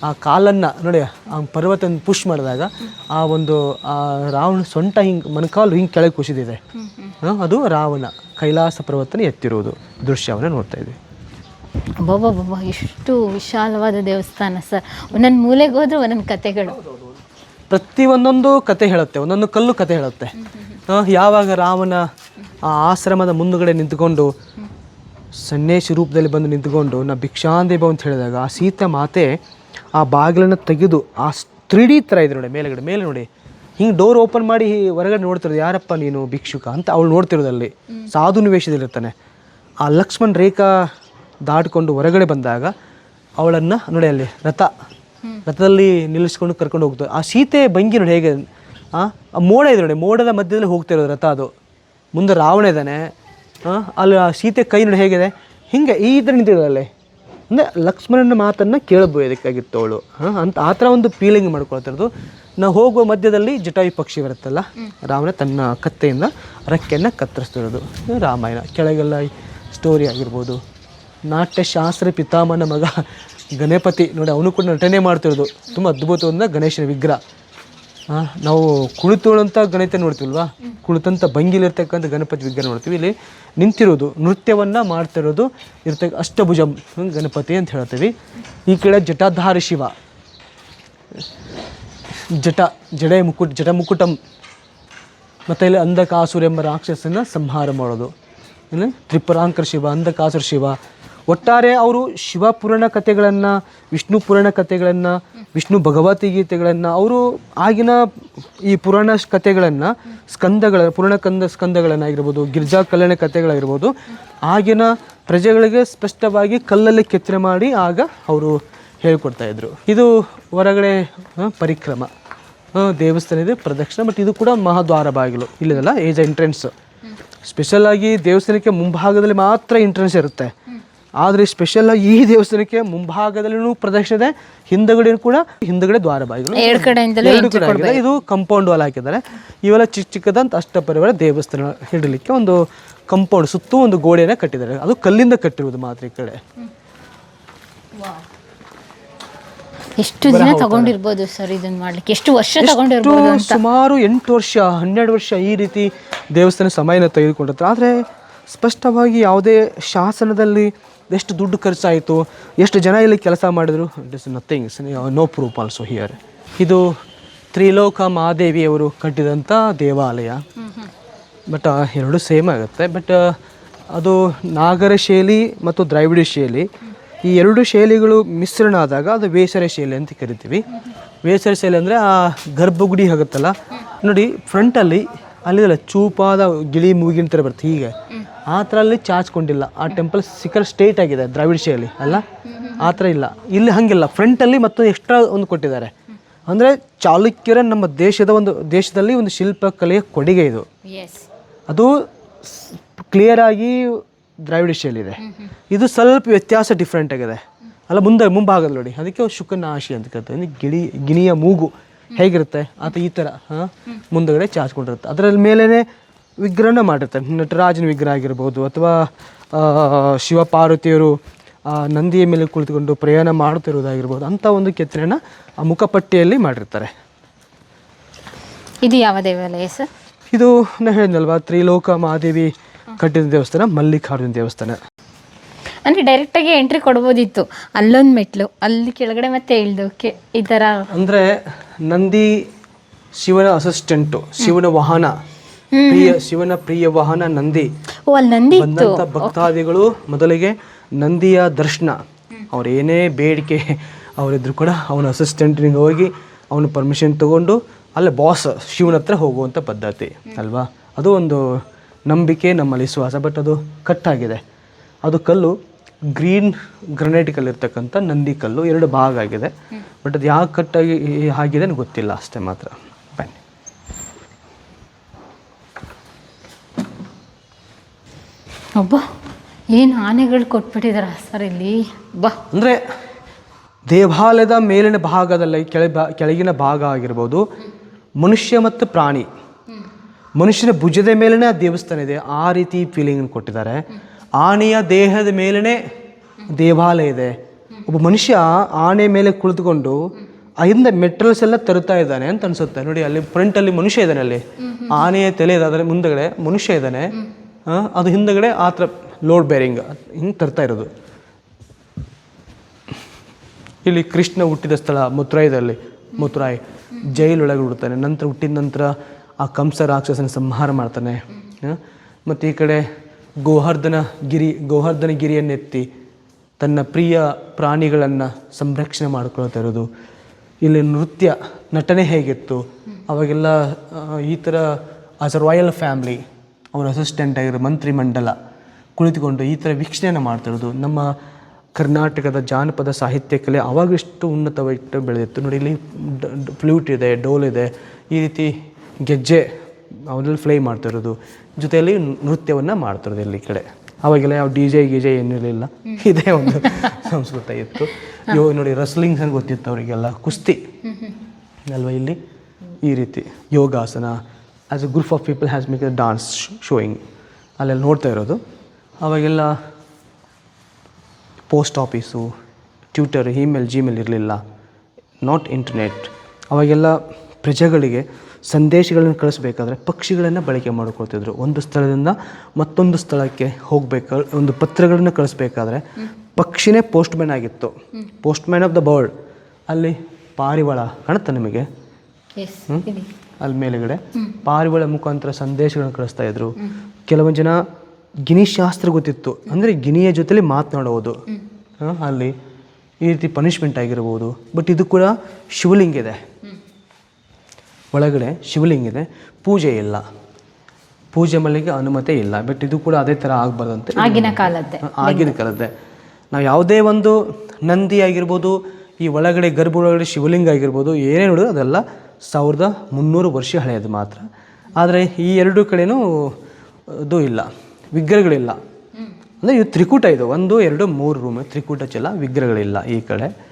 ಆ ಕಾಲನ್ನು ನೋಡಿ ಆ ಪರ್ವತ ಪುಷ್ ಮಾಡಿದಾಗ ಆ ಒಂದು ಆ ರಾವಣ ಸೊಂಟ ಹಿಂಗೆ ಮೊಣಕಾಲು ಹಿಂಗೆ ಕೆಳಗೆ ಕುಸಿದಿದೆ. ಅದು ರಾವಣ ಕೈಲಾಸ ಪರ್ವತನ ಎತ್ತಿರುವುದು ದೃಶ್ಯವನ್ನು ನೋಡ್ತಾ ಇದ್ವಿ. ಬಾಬಾ ಎಷ್ಟು ವಿಶಾಲವಾದ ದೇವಸ್ಥಾನ ಸರ್. ಒಂದೊಂದು ಮೂಲೆಗೆ ಹೋದ್ರೆ ಒಂದೊಂದು ಕತೆಗಳು. ಪ್ರತಿ ಒಂದೊಂದು ಕತೆ ಹೇಳುತ್ತೆ ಒಂದೊಂದು ಕಲ್ಲು ಕತೆ ಹೇಳುತ್ತೆ. ಯಾವಾಗ ರಾಮನ ಆ ಆಶ್ರಮದ ಮುಂದುಗಡೆ ನಿಂತ್ಕೊಂಡು ಸನ್ನೇಶ ರೂಪದಲ್ಲಿ ಬಂದು ನಿಂತ್ಕೊಂಡು ನಾ ಭಿಕ್ಷಾಂದೇವ ಅಂತ ಹೇಳಿದಾಗ ಆ ಸೀತಾ ಮಾತೆ ಆ ಬಾಗಿಲನ್ನು ತೆಗೆದು ಆ ತ್ರೀ ಡಿ ಥರ ಇದೆ ನೋಡಿ ಮೇಲೆಗಡೆ, ಮೇಲೆ ನೋಡಿ. ಹಿಂಗೆ ಡೋರ್ ಓಪನ್ ಮಾಡಿ ಹೊರಗಡೆ ನೋಡ್ತಿರೋದು ಯಾರಪ್ಪ ನೀನು ಭಿಕ್ಷುಕ ಅಂತ ಅವಳು ನೋಡ್ತಿರೋದಲ್ಲಿ ಸಾಧು ನಿವೇಶದಲ್ಲಿರ್ತಾನೆ. ಆ ಲಕ್ಷ್ಮಣ್ ರೇಖಾ ದಾಟಿಕೊಂಡು ಹೊರಗಡೆ ಬಂದಾಗ ಅವಳನ್ನು ನೋಡಿ ಅಲ್ಲಿ, ರಥ. ರಥದಲ್ಲಿ ನಿಲ್ಲಿಸ್ಕೊಂಡು ಕರ್ಕೊಂಡು ಹೋಗ್ತಾರೆ ಆ ಸೀತೆ ಬಂಗಿ ನೋಡಿ ಹೇಗೆ, ಆ ಮೋಡ ಇದೆ ನೋಡಿ, ಮೋಡದ ಮಧ್ಯದಲ್ಲಿ ಹೋಗ್ತಾ ಇರೋದು ರಥ ಅದು. ಮುಂದೆ ರಾವಣ ಇದ್ದಾನೆ. ಅಲ್ಲಿ ಆ ಸೀತೆ ಕೈ ನೋಡಿ ಹೇಗಿದೆ. ಹಿಂಗೆ ಈ ಥರ ನಿಂತಿರೋದಲ್ಲಿ ಅಂದರೆ ಲಕ್ಷ್ಮಣನ ಮಾತನ್ನು ಕೇಳಬಹುದಕ್ಕಾಗಿತ್ತು ಅವಳು ಹಾಂ, ಅಂತ ಆ ಥರ ಒಂದು ಫೀಲಿಂಗ್ ಮಾಡ್ಕೊಳ್ತಿರೋದು. ನಾವು ಹೋಗುವ ಮಧ್ಯದಲ್ಲಿ ಜಟಾಯು ಪಕ್ಷಿ ಬರುತ್ತಲ್ಲ, ರಾಮನ ತನ್ನ ಕತ್ತೆಯಿಂದ ರೆಕ್ಕೆಯನ್ನು ಕತ್ತರಿಸ್ತಿರೋದು. ರಾಮಾಯಣ. ಕೆಳಗೆಲ್ಲ ಸ್ಟೋರಿ ಆಗಿರ್ಬೋದು. ನಾಟ್ಯಶಾಸ್ತ್ರ ಪಿತಾಮನ ಮಗ ಗಣಪತಿ. ನೋಡಿ, ಅವನು ಕೂಡ ನಟನೆ ಮಾಡ್ತಿರೋದು. ತುಂಬ ಅದ್ಭುತವಾದ ಗಣೇಶನ ವಿಗ್ರಹ. ನಾವು ಕುಳಿತುಳಂತ ಗಣಿತ ನೋಡ್ತೀವಲ್ವಾ? ಕುಳಿತಂತ ಭಂಗಿಲಿರ್ತಕ್ಕಂಥ ಗಣಪತಿ ವಿಗ್ರಹ ನೋಡ್ತೀವಿ. ಇಲ್ಲಿ ನಿಂತಿರೋದು, ನೃತ್ಯವನ್ನು ಮಾಡ್ತಿರೋದು ಇರ್ತಕ್ಕ ಅಷ್ಟಭುಜ ಗಣಪತಿ ಅಂತ ಹೇಳ್ತೀವಿ. ಈ ಕಡೆ ಜಟಾಧಾರಿ ಶಿವ. ಜಟ, ಜಡೆ ಮುಕುಟ, ಜಟ ಮುಕುಟಂ. ಮತ್ತು ಇಲ್ಲಿ ಅಂಧಕಾಸುರ ಎಂಬ ರಾಕ್ಷಸನ ಸಂಹಾರ ಮಾಡೋದು. ಏನು ತ್ರಿಪುರಾಂಕರ ಶಿವ, ಅಂಧಕಾಸುರ ಶಿವ. ಒಟ್ಟಾರೆ ಅವರು ಶಿವ ಪುರಾಣ ಕಥೆಗಳನ್ನು ವಿಷ್ಣು ಪುರಾಣ ಕಥೆಗಳನ್ನು ವಿಷ್ಣು ಭಗವದ್ಗೀತೆಗಳನ್ನು ಅವರು ಆಗಿನ ಈ ಪುರಾಣ ಕಥೆಗಳನ್ನು ಸ್ಕಂದಗಳ ಪುರಾಣ ಕಂದ ಸ್ಕಂದಗಳನ್ನಾಗಿರ್ಬೋದು ಗಿರ್ಜಾ ಕಲ್ಯಾಣ ಕಥೆಗಳಾಗಿರ್ಬೋದು ಆಗಿನ ಪ್ರಜೆಗಳಿಗೆ ಸ್ಪಷ್ಟವಾಗಿ ಕಲ್ಲಲ್ಲಿ ಕೆತ್ತನೆ ಮಾಡಿ ಆಗ ಅವರು ಹೇಳ್ಕೊಡ್ತಾ ಇದ್ರು. ಇದು ಹೊರಗಡೆ ಪರಿಕ್ರಮ. ದೇವಸ್ಥಾನ ಇದೆ ಪ್ರದಕ್ಷಿಣೆ ಬಟ್ ಇದು ಕೂಡ ಮಹಾದ್ವಾರ ಬಾಗಿಲು. ಇಲ್ಲದಲ್ಲ ಏಜ್ ಎಂಟ್ರೆನ್ಸ್. ಸ್ಪೆಷಲ್ ಆಗಿ ದೇವಸ್ಥಾನಕ್ಕೆ ಮುಂಭಾಗದಲ್ಲಿ ಮಾತ್ರ ಎಂಟ್ರೆನ್ಸ್ ಇರುತ್ತೆ. ಆದರೆ ಸ್ಪೆಷಲ್ ಆಗಿ ಈ ದೇವಸ್ಥಾನಕ್ಕೆ ಮುಂಭಾಗದಲ್ಲಿನೂ ಪ್ರದರ್ಶನ ಇದೆ ಹಿಂದಗಡೆ ಕೂಡ ಹಿಂದಗಡೆ ದ್ವಾರ ಬಾಗಿಲು. ಎರಡು ಕಡೆಯಿಂದಲೂ ಎರಡು ಕಡೆ ಆಗಿದೆ. ಇದು ಕಂಪೌಂಡ್ ವಾಲ್ ಹಾಕಿದ್ದಾರೆ. ಇವೆಲ್ಲ ಚಿಕ್ಕ ಚಿಕ್ಕದಂತ ಅಷ್ಟಪರಿವಾರ ದೇವಸ್ಥಾನ ಹಿಡಲಿಕ್ಕೆ ಒಂದು ಕಂಪೌಂಡ್ ಸುತ್ತೂ ಒಂದು ಗೋಡೆಯನ್ನು ಕಟ್ಟಿದ್ದಾರೆ. ಅದು ಕಲ್ಲಿಂದ ಕಟ್ಟಿರುವುದು ಮಾತ್ರ ಈ ಕಡೆ. ಎಷ್ಟು ದಿನ ತಗೊಂಡಿರ್ಬೋದು ಸರ್ ಇದನ್ನ ಮಾಡ್ಲಿಕ್ಕೆ? ಎಷ್ಟು ವರ್ಷ ತಗೊಂಡಿರ್ಬೋದು ಎಷ್ಟು ಸುಮಾರು ಎಂಟು ವರ್ಷ ಹನ್ನೆರಡು ವರ್ಷ ಈ ರೀತಿ ದೇವಸ್ಥಾನ ಸಮಯನ ತೆಗೆದುಕೊಂಡಿರ್ತಾರೆ. ಆದರೆ ಸ್ಪಷ್ಟವಾಗಿ ಯಾವುದೇ ಶಾಸನದಲ್ಲಿ ಎಷ್ಟು ದುಡ್ಡು ಖರ್ಚಾಯಿತು, ಎಷ್ಟು ಜನ ಇಲ್ಲಿ ಕೆಲಸ ಮಾಡಿದ್ರು it is nothing no proof also here ಇದು ತ್ರಿಲೋಕ ಮಹಾದೇವಿಯವರು ಕಟ್ಟಿದಂಥ ದೇವಾಲಯ. ಬಟ್ ಎರಡು ಸೇಮ್ ಆಗುತ್ತೆ. ಬಟ್ ಅದು ನಾಗರ ಶೈಲಿ ಮತ್ತು ದ್ರಾವಿಡ ಶೈಲಿ. ಈ ಎರಡು ಶೈಲಿಗಳು ಮಿಶ್ರಣ ಆದಾಗ ಅದು ವೇಸರ ಶೈಲಿ ಅಂತ ಕರಿತೀವಿ. ವೇಸರ ಶೈಲಿ ಅಂದರೆ, ಆ, ಗರ್ಭಗುಡಿ ಆಗುತ್ತಲ್ಲ. ನೋಡಿ ಫ್ರಂಟಲ್ಲಿ ಅಲ್ಲಿದಲ್ಲ ಚೂಪಾದ ಗಿಳಿ ಮೂಗಿನ ಥರ ಬರುತ್ತೆ ಹೀಗೆ. ಆ ಥರ ಅಲ್ಲಿ ಚಾಚ್ಕೊಂಡಿಲ್ಲ. ಆ ಟೆಂಪಲ್ ಸಿಕ್ಕರ್ ಸ್ಟೇಟ್ ಆಗಿದೆ ದ್ರಾವಿಡ ಶೈಲಿ ಅಲ್ಲ? ಆ ಥರ ಇಲ್ಲ. ಇಲ್ಲಿ ಹಾಗಿಲ್ಲ. ಫ್ರಂಟಲ್ಲಿ ಮತ್ತು ಎಕ್ಸ್ಟ್ರಾ ಒಂದು ಕೊಟ್ಟಿದ್ದಾರೆ. ಅಂದರೆ ಚಾಲುಕ್ಯರ ನಮ್ಮ ದೇಶದ ಒಂದು ದೇಶದಲ್ಲಿ ಒಂದು ಶಿಲ್ಪಕಲೆಯ ಕೊಡುಗೆ ಇದು. ಅದು ಕ್ಲಿಯರ್ ಆಗಿ ದ್ರಾವಿಡ ಶೈಲಿ ಇದೆ. ಇದು ಸ್ವಲ್ಪ ವ್ಯತ್ಯಾಸ ಡಿಫ್ರೆಂಟ್ ಆಗಿದೆ. ಅಲ್ಲ ಮುಂದೆ ಮುಂಭಾಗದಲ್ಲಿ ನೋಡಿ. ಅದಕ್ಕೆ ಶುಕನಾಶಿ ಅಂತ ಕರಿತಾರೆ. ಗಿಳಿ ಗಿಣಿಯ ಮೂಗು. ಹೇಗಿರುತ್ತೆ? ಆತ ಈ ಥರ ಹಾಂ? ಮುಂದಗಡೆ ಚಾಚ್ಕೊಂಡಿರುತ್ತೆ ಅದರಲ್ಲಿ ಮೇಲೇ ವಿಗ್ರಹನ ಮಾಡಿರ್ತಾರೆ ನಟರಾಜನ ವಿಗ್ರಹ ಆಗಿರ್ಬೋದು ಅಥವಾ ಶಿವ ಪಾರ್ವತಿಯರು ಆ ನಂದಿಯ ಮೇಲೆ ಕುಳಿತುಕೊಂಡು ಪ್ರಯಾಣ ಮಾಡುತ್ತಿರುವುದಾಗಿರ್ಬೋದು. ಅಂಥ ಒಂದು ಕೆತ್ತನೆಯನ್ನು ಆ ಮುಖಪಟ್ಟಿಯಲ್ಲಿ ಮಾಡಿರ್ತಾರೆ. ಇದು ಯಾವ ದೇವಾಲಯ ಸರ್? ಇದು ನಾ ಹೇಳಿದ್ನಲ್ವಾ ತ್ರಿಲೋಕ ಮಹಾದೇವಿ ಕಟ್ಟಿದ ದೇವಸ್ಥಾನ ಮಲ್ಲಿಕಾರ್ಜುನ ದೇವಸ್ಥಾನ. ಅಂದರೆ ಡೈರೆಕ್ಟಾಗಿ ಎಂಟ್ರಿ ಕೊಡ್ಬೋದಿತ್ತು. ಅಲ್ಲೊಂದು ಮೆಟ್ಲು ಅಲ್ಲಿ ಕೆಳಗಡೆ ಮತ್ತೆ ಇಳ್ದೋಕೆ ಈ ಥರ ಅಂದರೆ ನಂದಿ ಶಿವನ ಅಸಿಸ್ಟೆಂಟು ಶಿವನ ವಾಹನ ಪ್ರಿಯ ಶಿವನ ಪ್ರಿಯ ವಾಹನ ನಂದಿ. ಓ ಅಲ್ಲಿ ನಂದಿ ಇತ್ತು. ಬಂದಂಥ ಭಕ್ತಾದಿಗಳು ಮೊದಲಿಗೆ ನಂದಿಯ ದರ್ಶನ. ಅವ್ರ ಏನೇ ಬೇಡಿಕೆ ಅವರಿದ್ರು ಕೂಡ ಅವನ ಅಸಿಸ್ಟೆಂಟ್ನಿಗೆ ಹೋಗಿ ಅವನ ಪರ್ಮಿಷನ್ ತಗೊಂಡು ಅಲ್ಲೇ ಬಾಸ್ ಶಿವನ ಹತ್ರ ಹೋಗುವಂಥ ಪದ್ಧತಿ ಅಲ್ವಾ? ಅದು ಒಂದು ನಂಬಿಕೆ ನಮ್ಮಲ್ಲಿ ವಿಶ್ವಾಸ ಬಟ್ ಅದು ಕಟ್ಟಾಗಿದೆ. ಅದು ಕಲ್ಲು ಗ್ರೀನ್ ಗ್ರನೈಟ್ ಕಲ್ಲು ಇರ್ತಕ್ಕಂಥ ನಂದಿ ಕಲ್ಲು ಎರಡು ಭಾಗ ಆಗಿದೆ. ಬಟ್ ಅದು ಯಾವ ಕಟ್ಟಾಗಿ ಆಗಿದೆ ಗೊತ್ತಿಲ್ಲ ಅಷ್ಟೇ ಮಾತ್ರ. ಬನ್ನಿ. ಒಬ್ಬ ಏನು ಆನೆಗಳು ಕೊಟ್ಬಿಟ್ಟಿದಾರ ಸರ್ ಇಲ್ಲಿ? ಬಾ. ಅಂದರೆ ದೇವಾಲಯದ ಮೇಲಿನ ಭಾಗದಲ್ಲಿ ಕೆಳ ಕೆಳಗಿನ ಭಾಗ ಆಗಿರ್ಬೋದು ಮನುಷ್ಯ ಮತ್ತು ಪ್ರಾಣಿ. ಮನುಷ್ಯನ ಭುಜದ ಮೇಲೇ ಆ ದೇವಸ್ಥಾನ ಇದೆ. ಆ ರೀತಿ ಫೀಲಿಂಗ್ ಕೊಟ್ಟಿದ್ದಾರೆ. ಆನೆಯ ದೇಹದ ಮೇಲೇ ದೇವಾಲಯ ಇದೆ. ಒಬ್ಬ ಮನುಷ್ಯ ಆನೆ ಮೇಲೆ ಕುಳಿತುಕೊಂಡು ಆ ಹಿಂದೆ ಮೆಟೀರಿಯಲ್ಸ್ ಎಲ್ಲ ತರುತ್ತಾ ಇದ್ದಾನೆ ಅಂತ ಅನ್ಸುತ್ತೆ. ನೋಡಿ ಅಲ್ಲಿ ಫ್ರಂಟಲ್ಲಿ ಮನುಷ್ಯ ಇದ್ದಾನೆ ಅಲ್ಲಿ. ಆನೆಯ ತಲೆ ಇದೆ ಅದರ ಮುಂದಗಡೆ ಮನುಷ್ಯ ಇದ್ದಾನೆ. ಅದು ಹಿಂದಗಡೆ ಆ ಥರ ಲೋಡ್ ಬೇರಿಂಗ್ ಹಿಂಗೆ ತರ್ತಾ ಇರೋದು. ಇಲ್ಲಿ ಕೃಷ್ಣ ಹುಟ್ಟಿದ ಸ್ಥಳ ಮುತ್ರಾಯದಲ್ಲಿ ಮುತ್ರಾಯ್ ಜೈಲೊಳಗೆ ಹುಡ್ತಾನೆ. ನಂತರ ಹುಟ್ಟಿದ ನಂತರ ಆ ಕಂಸ ರಾಕ್ಷಸನ ಸಂಹಾರ ಮಾಡ್ತಾನೆ. ಮತ್ತು ಈ ಕಡೆ ಗೋವರ್ಧನ ಗಿರಿ, ಗೋವರ್ಧನ ಗಿರಿಯನ್ನೆತ್ತಿ ತನ್ನ ಪ್ರಿಯ ಪ್ರಾಣಿಗಳನ್ನು ಸಂರಕ್ಷಣೆ ಮಾಡ್ಕೊಳ್ತಾ ಇರೋದು. ಇಲ್ಲಿ ನೃತ್ಯ ನಟನೆ ಹೇಗಿತ್ತು? ಅವಾಗೆಲ್ಲ ಈ ಥರ ಆಸ್ ಅ ರಾಯಲ್ ಫ್ಯಾಮ್ಲಿ ಅವರ ಅಸಿಸ್ಟೆಂಟ್ ಆಗಿರೋ ಮಂತ್ರಿಮಂಡಲ ಕುಳಿತುಕೊಂಡು ಈ ಥರ ವೀಕ್ಷಣೆಯನ್ನು ಮಾಡ್ತಿರೋದು ನಮ್ಮ ಕರ್ನಾಟಕದ ಜಾನಪದ ಸಾಹಿತ್ಯ ಕಲೆ ಅವಾಗಿಷ್ಟು ಉನ್ನತವಾಗಿಟ್ಟು ಬೆಳೆದಿತ್ತು. ನೋಡಿ, ಇಲ್ಲಿ ಫ್ಲೂಟ್ ಇದೆ, ಡೋಲ್ ಇದೆ, ಈ ರೀತಿ ಗೆಜ್ಜೆ ಅವರಲ್ಲಿ ಫ್ಲೈ ಮಾಡ್ತಿರೋದು. ಜೊತೆಯಲ್ಲಿ ನೃತ್ಯವನ್ನು ಮಾಡ್ತಿರೋದು ಇಲ್ಲಿ ಕಡೆ. ಅವಾಗೆಲ್ಲ ಯಾವ ಡಿ ಜೆ ಗಿಜೆ ಏನಿರಲಿಲ್ಲ ಇದೇ ಒಂದು <laughs> ಸಂಸ್ಕೃತ ಇತ್ತು. ಯೋ ನೋಡಿ ರಸ್ಲಿಂಗ್ಸ್ ಅಂತ ಗೊತ್ತಿತ್ತು ಅವರಿಗೆಲ್ಲ. ಕುಸ್ತಿ. ಅಲ್ವಾ ಇಲ್ಲಿ? ಈ ರೀತಿ. ಯೋಗಾಸನ. As a group of people has make a dance showing ಅಲ್ಲೆಲ್ಲ ನೋಡ್ತಾ ಇರೋದು. ಅವಾಗೆಲ್ಲ post office Twitter email Gmail ಇರಲಿಲ್ಲ. ನಾಟ್ ಇಂಟರ್ನೆಟ್ ಅವಾಗೆಲ್ಲ ಪ್ರಜೆಗಳಿಗೆ ಸಂದೇಶಗಳನ್ನು ಕಳಿಸ್ಬೇಕಾದ್ರೆ ಪಕ್ಷಿಗಳನ್ನು ಬಳಕೆ ಮಾಡ್ಕೊಳ್ತಿದ್ರು. ಒಂದು ಸ್ಥಳದಿಂದ ಮತ್ತೊಂದು ಸ್ಥಳಕ್ಕೆ ಹೋಗಬೇಕು ಒಂದು ಪತ್ರಗಳನ್ನು ಕಳಿಸ್ಬೇಕಾದ್ರೆ ಪಕ್ಷಿನೇ ಪೋಸ್ಟ್ಮ್ಯಾನ್ ಆಗಿತ್ತು. Postman of the bird. ಅಲ್ಲಿ ಪಾರಿವಾಳ ಕಾಣುತ್ತೆ ನಿಮಗೆ? ಅಲ್ಲಿ ಮೇಲುಗಡೆ ಪಾರಿವಾಳ ಮುಖಾಂತರ ಸಂದೇಶಗಳನ್ನು ಕಳಿಸ್ತಾ ಇದ್ರು. ಕೆಲವೊಂದು ಜನ ಗಿನಿ ಶಾಸ್ತ್ರ ಗೊತ್ತಿತ್ತು. ಅಂದರೆ ಗಿನಿಯ ಜೊತೆಲಿ ಮಾತನಾಡುವುದು ಅಲ್ಲಿ ಈ ರೀತಿ ಪನಿಷ್ಮೆಂಟ್ ಆಗಿರ್ಬೋದು. ಬಟ್ ಇದು ಕೂಡ ಶಿವಲಿಂಗ ಇದೆ. ಒಳಗಡೆ ಶಿವಲಿಂಗ ಇದೆ ಪೂಜೆ ಇಲ್ಲ. ಪೂಜೆ ಮಲ್ಲಿಗೆ ಅನುಮತಿ ಇಲ್ಲ. ಬಟ್ ಇದು ಕೂಡ ಅದೇ ಥರ ಆಗಬಾರ್ದಂತೆ. ಆಗಿನ ಕಾಲದ್ದೇ. ಆಗಿನ ಕಾಲದ್ದೇ. ನಾವು ಯಾವುದೇ ಒಂದು ನಂದಿ ಆಗಿರ್ಬೋದು ಈ ಒಳಗಡೆ ಗರ್ಭ ಒಳಗಡೆ ಶಿವಲಿಂಗ ಆಗಿರ್ಬೋದು ಏನೇ ನೋಡಿದ್ರು ಅದೆಲ್ಲ ಸಾವಿರದ ಮುನ್ನೂರು ವರ್ಷ ಹಳೆಯದು ಮಾತ್ರ. ಆದರೆ ಈ ಎರಡು ಕಡೆನೂ ಇದು ಇಲ್ಲ. ವಿಗ್ರಹಗಳಿಲ್ಲ. ಅಂದರೆ ಇದು ತ್ರಿಕೂಟ ಇದು. ಒಂದು ಎರಡು ಮೂರು ರೂಮ್ ತ್ರಿಕೂಟ ಚೆಲ್ಲ ವಿಗ್ರಹಗಳಿಲ್ಲ ಈ ಕಡೆ.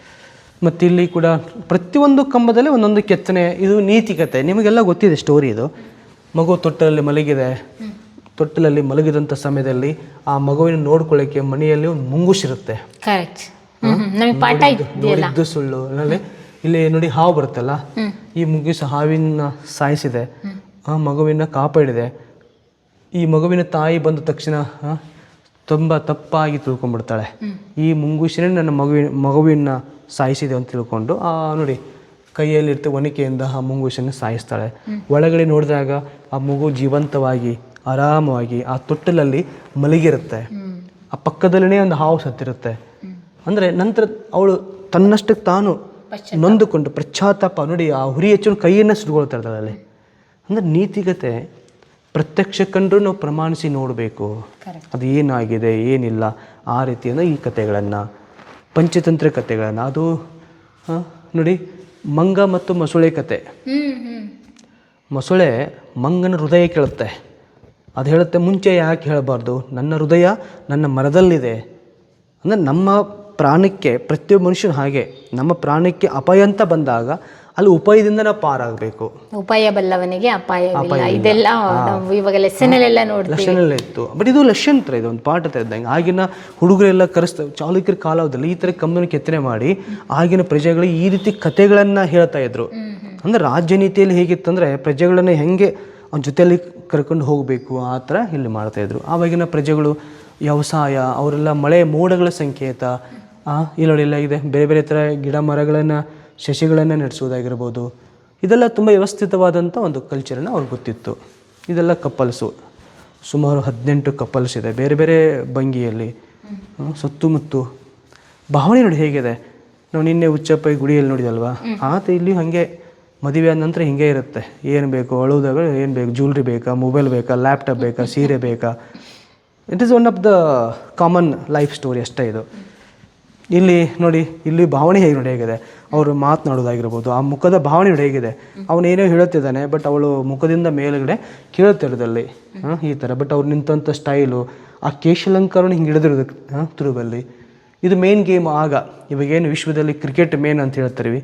ಮತ್ತು ಇಲ್ಲಿ ಕೂಡ ಪ್ರತಿಯೊಂದು ಕಂಬದಲ್ಲಿ ಒಂದೊಂದು ಕೆತ್ತನೆ ಇದು ನೀತಿಕತೆ ನಿಮಗೆಲ್ಲ ಗೊತ್ತಿದೆ ಸ್ಟೋರಿ ಇದು. ಮಗು ತೊಟ್ಟಲಲ್ಲಿ ಮಲಗಿದೆ. ತೊಟ್ಟಲಲ್ಲಿ ಮಲಗಿದಂಥ ಸಮಯದಲ್ಲಿ ಆ ಮಗುವಿನ ನೋಡ್ಕೊಳ್ಳೋಕ್ಕೆ ಮನೆಯಲ್ಲಿ ಒಂದು ಮುಂಗುಸಿರುತ್ತೆ ನೋಡಿದ್ದು ಸುಳ್ಳು. ಅಲ್ಲಿ ಇಲ್ಲಿ ನೋಡಿ ಹಾವು ಬರುತ್ತಲ್ಲ? ಈ ಮುಗಿಸ ಹಾವಿನ ಸಾಯಿಸಿದೆ. ಆ ಮಗುವಿನ ಕಾಪಾಡಿದೆ. ಈ ಮಗುವಿನ ತಾಯಿ ಬಂದ ತಕ್ಷಣ ತುಂಬ ತಪ್ಪಾಗಿ ತಿಳ್ಕೊಂಡ್ಬಿಡ್ತಾಳೆ. ಈ ಮುಂಗುಸಿನ ನನ್ನ ಮಗುವಿನ ಮಗುವಿನ ಸಾಯಿಸಿದೆ ಅಂತ ತಿಳ್ಕೊಂಡು ಆ ನೋಡಿ ಕೈಯಲ್ಲಿರ್ತ ಒನಿಕೆಯಿಂದ ಆ ಮುಂಗುಸನ್ನು ಸಾಯಿಸ್ತಾಳೆ. ಒಳಗಡೆ ನೋಡಿದಾಗ ಆ ಮಗು ಜೀವಂತವಾಗಿ ಆರಾಮವಾಗಿ ಆ ತೊಟ್ಟಲಲ್ಲಿ ಮಲಗಿರುತ್ತೆ. ಆ ಪಕ್ಕದಲ್ಲೇ ಒಂದು ಹಾವು ಸತ್ತಿರುತ್ತೆ. ಅಂದರೆ ನಂತರ ಅವಳು ತನ್ನಷ್ಟಕ್ಕೆ ತಾನು ನೊಂದುಕೊಂಡು ಪಶ್ಚಾತ್ತಾಪ ನೋಡಿ ಆ ಹುರಿ ಹೆಚ್ಚು ಕೈಯನ್ನು ಸುಟ್ಕೊಳ್ತಾ ಇರ್ತಾಳೆ ಅಲ್ಲಿ. ಅಂದರೆ ನೀತಿಗತೆ ಪ್ರತ್ಯಕ್ಷ ಕಂಡ್ರೂ ನಾವು ಪ್ರಮಾಣಿಸಿ ನೋಡಬೇಕು. ಅದು ಏನಾಗಿದೆ ಏನಿಲ್ಲ ಆ ರೀತಿಯಿಂದ ಈ ಕಥೆಗಳನ್ನು ಪಂಚತಂತ್ರ ಕಥೆಗಳನ್ನು ಅದು ನೋಡಿ ಮಂಗ ಮತ್ತು ಮೊಸಳೆ ಕತೆ. ಮೊಸಳೆ ಮಂಗನ ಹೃದಯ ಕೇಳುತ್ತೆ. ಅದು ಹೇಳುತ್ತೆ ಮುಂಚೆ ಯಾಕೆ ಹೇಳಬಾರ್ದು? ನನ್ನ ಹೃದಯ ನನ್ನ ಮರದಲ್ಲಿದೆ. ಅಂದರೆ ನಮ್ಮ ಪ್ರಾಣಕ್ಕೆ ಪ್ರತಿಯೊಬ್ಬ ಮನುಷ್ಯನ ಹಾಗೆ. ನಮ್ಮ ಪ್ರಾಣಕ್ಕೆ ಅಪಾಯ ಅಂತ ಬಂದಾಗ ಅಲ್ಲಿ ಉಪಾಯದಿಂದ ನಾವು ಪಾರಾಗಬೇಕು. ಉಪಾಯ ಬಲ್ಲವನಿಗೆ ಅಪಾಯ ಇದೆಲ್ಲ ನಾವು ಇವಾಗ ಲೆಸನಲ್ಲೆಲ್ಲ ನೋಡ್ತೀವಿ. ಲಕ್ಷಣಲ್ಲ ಇತ್ತು. ಬಟ್ ಇದು ಲಕ್ಷಾಂತರ ಇದು ಒಂದು ಪಾಠ ಇದ್ದಂಗೆ ಆಗಿನ ಹುಡುಗರೆಲ್ಲ ಕರೆಸ್ತಾ ಚಾಲುಕ್ಯರ ಕಾಲದಲ್ಲಿ ಈ ಥರ ಕಂಬನ ಕೆತ್ತನೆ ಮಾಡಿ ಆಗಿನ ಪ್ರಜೆಗಳಿಗೆ ಈ ರೀತಿ ಕಥೆಗಳನ್ನು ಹೇಳ್ತಾ ಇದ್ರು. ಅಂದ್ರೆ ರಾಜ್ಯನೀತಿಯಲ್ಲಿ ಹೇಗಿತ್ತಂದ್ರೆ ಪ್ರಜೆಗಳನ್ನು ಹೆಂಗೆ ಅವ್ನ ಜೊತೆಯಲ್ಲಿ ಕರ್ಕೊಂಡು ಹೋಗಬೇಕು ಆ ಥರ ಇಲ್ಲಿ ಮಾಡ್ತಾ ಇದ್ರು. ಆವಾಗಿನ ಪ್ರಜೆಗಳು ವ್ಯವಸಾಯ ಅವರೆಲ್ಲ ಮಳೆ ಮೋಡಗಳ ಸಂಕೇತ ಆ, ಇಲ್ಲಿ ನೋಡಿ ಎಲ್ಲ ಇದೆ. ಬೇರೆ ಬೇರೆ ಥರ ಗಿಡ ಮರಗಳನ್ನು ಸಸಿಗಳನ್ನು ನಡೆಸೋದಾಗಿರ್ಬೋದು ಇದೆಲ್ಲ ತುಂಬ ವ್ಯವಸ್ಥಿತವಾದಂಥ ಒಂದು ಕಲ್ಚರನ್ನು ಅವ್ರಿಗೆ ಗೊತ್ತಿತ್ತು. ಇದೆಲ್ಲ ಕಪಲ್ಸು ಸುಮಾರು ಹದಿನೆಂಟು ಕಪಲ್ಸ್ ಇದೆ. ಬೇರೆ ಬೇರೆ ಭಂಗಿಯಲ್ಲಿ ಸುತ್ತಮುತ್ತು. ಭಾವನೆ ನೋಡಿ ಹೇಗಿದೆ. ನಾವು ನಿನ್ನೆ ಉಚ್ಚಪ್ಪ ಗುಡಿಯಲ್ಲಿ ನೋಡಿದಲ್ವಾ? ಆತ ಇಲ್ಲಿ ಹಾಗೆ ಮದುವೆ ಆದ ನಂತರ ಹಿಂಗೆ ಇರುತ್ತೆ. ಏನು ಬೇಕು ಅಳುವುದಾಗ ಏನು ಬೇಕು ಜ್ಯುವೆಲ್ರಿ ಬೇಕಾ ಮೊಬೈಲ್ ಬೇಕಾ ಲ್ಯಾಪ್ಟಾಪ್ ಬೇಕಾ ಸೀರೆ ಬೇಕಾ? It is one of the common life story ಅಷ್ಟೇ ಇದು. ಇಲ್ಲಿ ನೋಡಿ ಇಲ್ಲಿ ಭಾವನೆ ಹೇಗೆ ನೋಡಿ ಹೇಗಿದೆ? ಅವರು ಮಾತನಾಡೋದಾಗಿರ್ಬೋದು ಆ ಮುಖದ ಭಾವನೆ ಹೇಗಿದೆ? ಅವನೇನೋ ಹೇಳುತ್ತಿದ್ದಾನೆ ಬಟ್ ಅವಳು ಮುಖದಿಂದ ಮೇಲುಗಡೆ ಕೇಳುತ್ತಿರೋದಲ್ಲಿ ಹಾಂ ಈ ಥರ ಬಟ್ ಅವ್ರು ನಿಂತಂಥ ಸ್ಟೈಲು ಆ ಕೇಶಲಂಕಾರನ ಹಿಂಗೆ ಹಿಡಿದಿರೋದು ಹಾಂ ತುರುಬಲ್ಲಿ. ಇದು ಮೇನ್ ಗೇಮ್ ಆಗ. ಇವಾಗೇನು ವಿಶ್ವದಲ್ಲಿ ಕ್ರಿಕೆಟ್ ಮೇನ್ ಅಂತ ಹೇಳ್ತಾರೆವಿ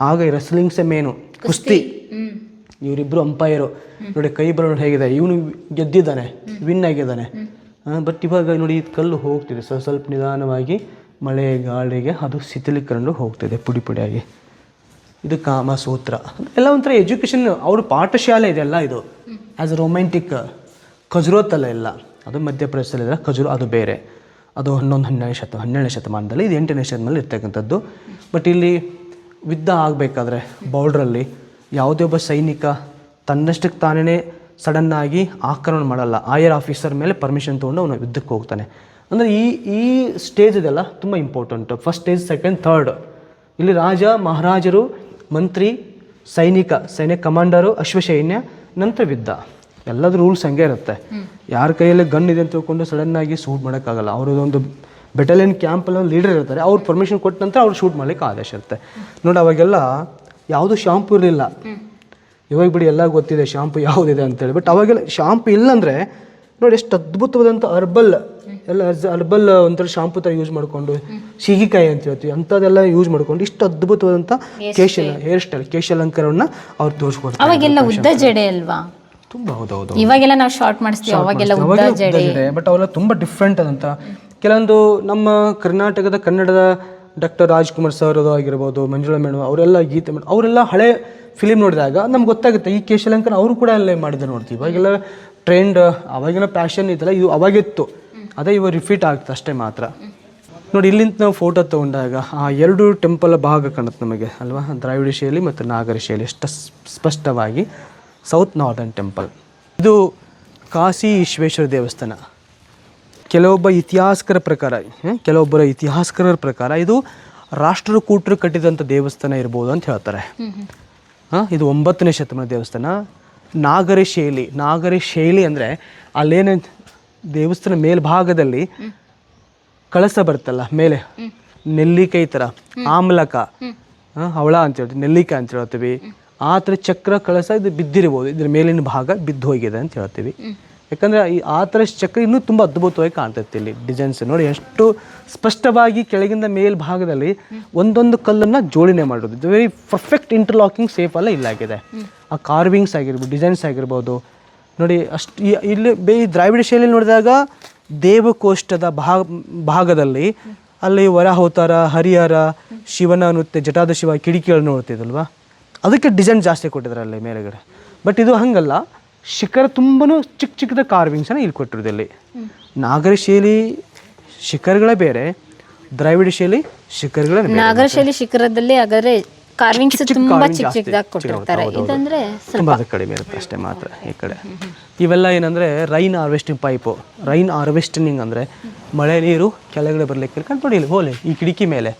ಆಗ ಈ ರೆಸ್ಲಿಂಗ್ಸೇ ಮೇನು ಕುಸ್ತಿ. ಇವರಿಬ್ಬರು ಅಂಪೈರು ನೋಡಿ ಕೈ ಬರೋಣ ಹೇಗಿದೆ. ಇವನು ಗೆದ್ದಿದ್ದಾನೆ ವಿನ್ ಆಗಿದ್ದಾನೆ. ಬಟ್ ಇವಾಗ ನೋಡಿ ಕಲ್ಲು ಹೋಗ್ತಿದೆ. ಸ್ವಲ್ಪ ಸ್ವಲ್ಪ ನಿಧಾನವಾಗಿ ಮಳೆ ಗಾಳಿಗೆ ಅದು ಶಿಥಿಲೀಕರಣ ಹೋಗ್ತಿದೆ ಪುಡಿ ಪುಡಿಯಾಗಿ. ಇದು ಕಾಮಸೂತ್ರ. ಎಲ್ಲ ಒಂಥರ ಎಜುಕೇಷನ್ ಅವ್ರ ಪಾಠಶಾಲೆ ಇದೆಲ್ಲ ಇದು. ಆ್ಯಸ್ ಅ ರೊಮ್ಯಾಂಟಿಕ್ ತಲೆ ಎಲ್ಲ ಅದು ಮಧ್ಯಪ್ರದೇಶದಲ್ಲಿದೆ ಖಜುರು, ಅದು ಬೇರೆ. ಅದು ಹನ್ನೊಂದು, ಹನ್ನೆರಡನೇ ಶತ, ಹನ್ನೆರಡನೇ ಶತಮಾನದಲ್ಲಿ, ಇದು ಎಂಟನೇ ಶತಮಾನದಲ್ಲಿ ಇರ್ತಕ್ಕಂಥದ್ದು. ಬಟ್ ಇಲ್ಲಿ ಯುದ್ಧ ಆಗಬೇಕಾದ್ರೆ ಬಾರ್ಡ್ರಲ್ಲಿ ಯಾವುದೇ ಒಬ್ಬ ಸೈನಿಕ ತನ್ನಷ್ಟಕ್ಕೆ ತಾನೇ ಸಡನ್ನಾಗಿ ಆಕ್ರಮಣ ಮಾಡಲ್ಲ. ಆಯರ್ ಆಫೀಸರ್ ಮೇಲೆ ಪರ್ಮಿಷನ್ ತೊಗೊಂಡು ಅವನು ಯುದ್ಧಕ್ಕೆ ಹೋಗ್ತಾನೆ. ಅಂದರೆ ಈ ಈ ಸ್ಟೇಜ್ ಇದೆಲ್ಲ ತುಂಬ important first stage second third ಇಲ್ಲಿ ರಾಜ ಮಹಾರಾಜರು ಮಂತ್ರಿ ಸೈನಿಕ ಸೈನ್ಯ ಕಮಾಂಡರು ಅಶ್ವಸೈನ್ಯ ನಂತರ ಯುದ್ಧ ಎಲ್ಲದ ರೂಲ್ಸ್ ಹಂಗೆ ಇರುತ್ತೆ. ಯಾರ ಕೈಯಲ್ಲಿ ಗನ್ ಇದೆ ಅಂತ ತಿಳ್ಕೊಂಡು ಸಡನ್ನಾಗಿ ಶೂಟ್ ಮಾಡೋಕ್ಕಾಗಲ್ಲ. ಅವ್ರದ್ದೊಂದು ಬೆಟಾಲಿಯನ್ ಕ್ಯಾಂಪಲ್ಲಿ ಒಂದು ಲೀಡರ್ ಇರ್ತಾರೆ. ಅವ್ರು ಪರ್ಮಿಷನ್ ಕೊಟ್ಟ ನಂತರ ಅವ್ರು ಶೂಟ್ ಮಾಡ್ಲಿಕ್ಕೆ ಆದೇಶ ಇರುತ್ತೆ. ನೋಡಿ ಅವಾಗೆಲ್ಲ ಯಾವುದು ಶಾಂಪು ಇರಲಿಲ್ಲ. ಇವಾಗ ಬಿಡಿ ಎಲ್ಲ ಗೊತ್ತಿದೆ ಶಾಂಪು ಯಾವುದಿದೆ ಅಂತೇಳಿ ಬಟ್ ಅವಾಗೆಲ್ಲ ಶಾಂಪು ಇಲ್ಲಂದರೆ ನೋಡಿ ಎಷ್ಟು ಅದ್ಭುತವಾದಂಥ ಅರ್ಬಲ್ ಎಲ್ಲ ಅರ್ಬಲ್ ಒಂಥರ ಶಾಂಪು ಥರ ಯೂಸ್ ಮಾಡಿಕೊಂಡು ಸೀಗಿಕಾಯಿ ಅಂತ ಹೇಳ್ತೀವಿ ಅಂಥದ್ದೆಲ್ಲ ಯೂಸ್ ಮಾಡ್ಕೊಂಡು ಇಷ್ಟು ಅದ್ಭುತವಾದಂಥ ಕೇಶಲ್ ಹೇರ್ ಸ್ಟೈಲ್ ಕೇಶಾಲಂಕಾರವನ್ನು ಅವ್ರು ತೋರಿಸ್ಕೊಡ್ತಾರೆ. ಅವಾಗೆಲ್ಲ ಉದ್ದ ಜಡೆ ಅಲ್ವಾ? ತುಂಬ ಹೌದೌದು ಇವಾಗೆಲ್ಲ ನಾವು ಶಾರ್ಟ್ ಮಾಡಿಸ್ತೀವಿ ಅವಾಗೆಲ್ಲ ಉದ್ದ ಜಡೆ. ಬಟ್ ಅವೆಲ್ಲ ತುಂಬ ಡಿಫ್ರೆಂಟ್ ಅದಂತ ಕೆಲವೊಂದು ನಮ್ಮ ಕರ್ನಾಟಕದ ಕನ್ನಡದ ಡಾಕ್ಟರ್ ರಾಜ್ಕುಮಾರ್ ಸರ್ ಅದು ಆಗಿರ್ಬೋದು ಮಂಜುಳಾ ಮೇಡಮ್ ಅವರೆಲ್ಲ ಗೀತೆ ಮೇಡಮ್ ಅವರೆಲ್ಲ ಹಳೆ ಫಿಲಿಮ್ ನೋಡಿದಾಗ ನಮ್ಗೆ ಗೊತ್ತಾಗುತ್ತೆ ಈ ಕೇಶಲಂಕರ್ ಅವರು ಕೂಡ ಅಲ್ಲೇ ಮಾಡಿದ್ರು ನೋಡ್ತೀವಿ. ಇವಾಗೆಲ್ಲ ಟ್ರೆಂಡ್ ಅವಾಗಿನ ಪ್ಯಾಷನ್ ಇದೆಲ್ಲ ಇದು ಅವಾಗಿತ್ತು. ಅದೇ ಇವಾಗ ರಿಪೀಟ್ ಆಗ್ತದೆ ಅಷ್ಟೇ ಮಾತ್ರ. ನೋಡಿ ಇಲ್ಲಿಂದ ನಾವು ಫೋಟೋ ತಗೊಂಡಾಗ ಆ ಎರಡು ಟೆಂಪಲ್ ಭಾಗ ಕಾಣುತ್ತೆ ನಮಗೆ ಅಲ್ವಾ? ದ್ರಾವಿಡ ಶೈಲಿ ಮತ್ತು ನಾಗರ ಶೈಲಿ ಎಷ್ಟು ಸ್ಪಷ್ಟವಾಗಿ ಸೌತ್ ನಾರ್ದರ್ನ್ ಟೆಂಪಲ್ ಇದು ಕಾಶಿ ವಿಶ್ವೇಶ್ವರ ದೇವಸ್ಥಾನ. ಕೆಲವೊಬ್ಬ ಇತಿಹಾಸಕರ ಪ್ರಕಾರ ಕೆಲವೊಬ್ಬರ ಇತಿಹಾಸಕರ ಪ್ರಕಾರ ಇದು ರಾಷ್ಟ್ರಕೂಟರು ಕಟ್ಟಿದಂಥ ದೇವಸ್ಥಾನ ಇರ್ಬೋದು ಅಂತ ಹೇಳ್ತಾರೆ. ಹಾಂ? ಇದು ಒಂಬತ್ತನೇ ಶತಮಾನ ದೇವಸ್ಥಾನ. ನಾಗರಿ ಶೈಲಿ ನಾಗರಿ ಶೈಲಿ ಅಂದರೆ ಅಲ್ಲೇನು ದೇವಸ್ಥಾನ ಮೇಲ್ಭಾಗದಲ್ಲಿ ಕಳಸ ಬರುತ್ತಲ್ಲ, ಮೇಲೆ. ನೆಲ್ಲಿಕಾಯಿ ಥರ ಆಮ್ಲಕ. ಅವಳ ಅಂತ ಹೇಳ್ತೀವಿ, ನೆಲ್ಲಿಕಾಯಿ ಅಂತ ಹೇಳ್ತೀವಿ. ಆ ಥರ ಚಕ್ರ ಕಳಸ ಇದು ಬಿದ್ದಿರ್ಬೋದು, ಇದ್ರ ಮೇಲಿನ ಭಾಗ ಬಿದ್ದು ಹೋಗಿದೆ ಅಂತ ಹೇಳ್ತೀವಿ. ಯಾಕಂದರೆ ಈ ಆ ಥರ ಚಕ್ರ ಇನ್ನೂ ತುಂಬ ಅದ್ಭುತವಾಗಿ ಕಾಣ್ತೈತೆ ಇಲ್ಲಿ ಡಿಸೈನ್ಸ್ ನೋಡಿ ಎಷ್ಟು ಸ್ಪಷ್ಟವಾಗಿ ಕೆಳಗಿಂದ ಮೇಲ್ಭಾಗದಲ್ಲಿ ಒಂದೊಂದು ಕಲ್ಲನ್ನು ಜೋಡಣೆ ಮಾಡೋದು ಇದು ವೆರಿ ಪರ್ಫೆಕ್ಟ್ ಇಂಟರ್ಲಾಕಿಂಗ್ ಸೇಫ್ ಎಲ್ಲ ಇಲ್ಲಾಗಿದೆ ಆ ಕಾರ್ವಿಂಗ್ಸ್ ಆಗಿರ್ಬೋದು ಡಿಸೈನ್ಸ್ ಆಗಿರ್ಬೋದು. ನೋಡಿ ಅಷ್ಟು ಇಲ್ಲಿ ಬೇ ದ್ರಾವಿಡ ಶೈಲಿಯಲ್ಲಿ ನೋಡಿದಾಗ ದೇವಕೋಷ್ಠದ ಭಾಗ ಭಾಗದಲ್ಲಿ ಅಲ್ಲಿ ವರಹೋತಾರ ಹರಿಹರ, ಶಿವನ ನೃತ್ಯ, ಜಟಾದ ಶಿವ ಕಿಡಿಕಿಗಳು ನೋಡ್ತಿದ್ದಲ್ವಾ? ಅದಕ್ಕೆ ಡಿಸೈನ್ ಜಾಸ್ತಿ ಕೊಟ್ಟಿದ್ದಾರೆ ಅಲ್ಲಿ ಮೇಲೆಗಡೆ. ಬಟ್ ಇದು ಹಂಗಲ್ಲ. ಶಿಖರ ತುಂಬಾ ಚಿಕ್ಕ ಚಿಕ್ಕದ ಕಾರ್ವಿಂಗ್ಸನ್ನು ಇಲ್ಲಿ ಕೊಟ್ಟಿರೋದು ಇಲ್ಲಿ. ನಾಗರ ಶೈಲಿ ಶಿಖರಗಳೇ ಬೇರೆ ದ್ರಾವಿಡ ಶೈಲಿ ಶಿಖರಗಳೇ ನಾಗರ ಶೈಲಿ ಶಿಖರದಲ್ಲಿ ಹಾಗಾದ್ರೆ ಕಾರ್ವಿಂಗ್ಸ್ ತುಂಬಾ ಚಿಕ್ಕ ಚಿಕ್ಕದಾಗಿ ಕೊಟ್ಟಿರ್ತಾರೆ. ಇದಂದ್ರೆ ತುಂಬ ಕಡಿಮೆ ಇರುತ್ತೆ ಅಷ್ಟೇ ಮಾತ್ರ ಈ ಕಡೆ. ಇವೆಲ್ಲ ಏನಂದ್ರೆ rain harvesting pipe rain harvesting ಅಂದ್ರೆ ಮಳೆ ನೀರು ಕೆಳಗಡೆ ಬರ್ಲಿಕ್ಕೆ ನೋಡಿ ಇಲ್ಲಿ ಹೋಲೆ ಈ ಕಿಟಕಿ ಮೇಲೆ.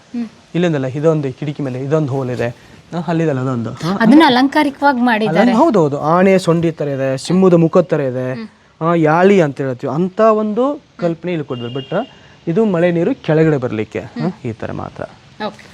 ಇಲ್ಲೊಂದಲ್ಲ ಇದೊಂದು ಕಿಡಕಿ ಕಿಟಕಿ ಮೇಲೆ ಇದೊಂದು ಹೋಲ್ ಇದೆ. ಅಲ್ಲಿದಲ್ಲ ಅದೊಂದು? ಅದನ್ನ ಅಲಂಕಾರಿಕವಾಗಿ ಮಾಡಿದ್ದಾರೆ. ಹೌದು ಹೌದು. ಆನೆ ಸೊಂಡಿ ತರ ಇದೆ ಸಿಂಹದ ಮುಖದ ತರ ಇದೆ. ಆ, ಯಾಳಿ ಅಂತ ಹೇಳ್ತೀವಿ. ಅಂತ ಒಂದು ಕಲ್ಪನೆ ಇಲ್ಲಿ ಕೊಡ್ಬೇಕು. ಬಟ್ ಇದು ಮಳೆ ನೀರು ಕೆಳಗಡೆ ಬರಲಿಕ್ಕೆ ಈ ತರ ಮಾತ್ರ. ಓಕೆ.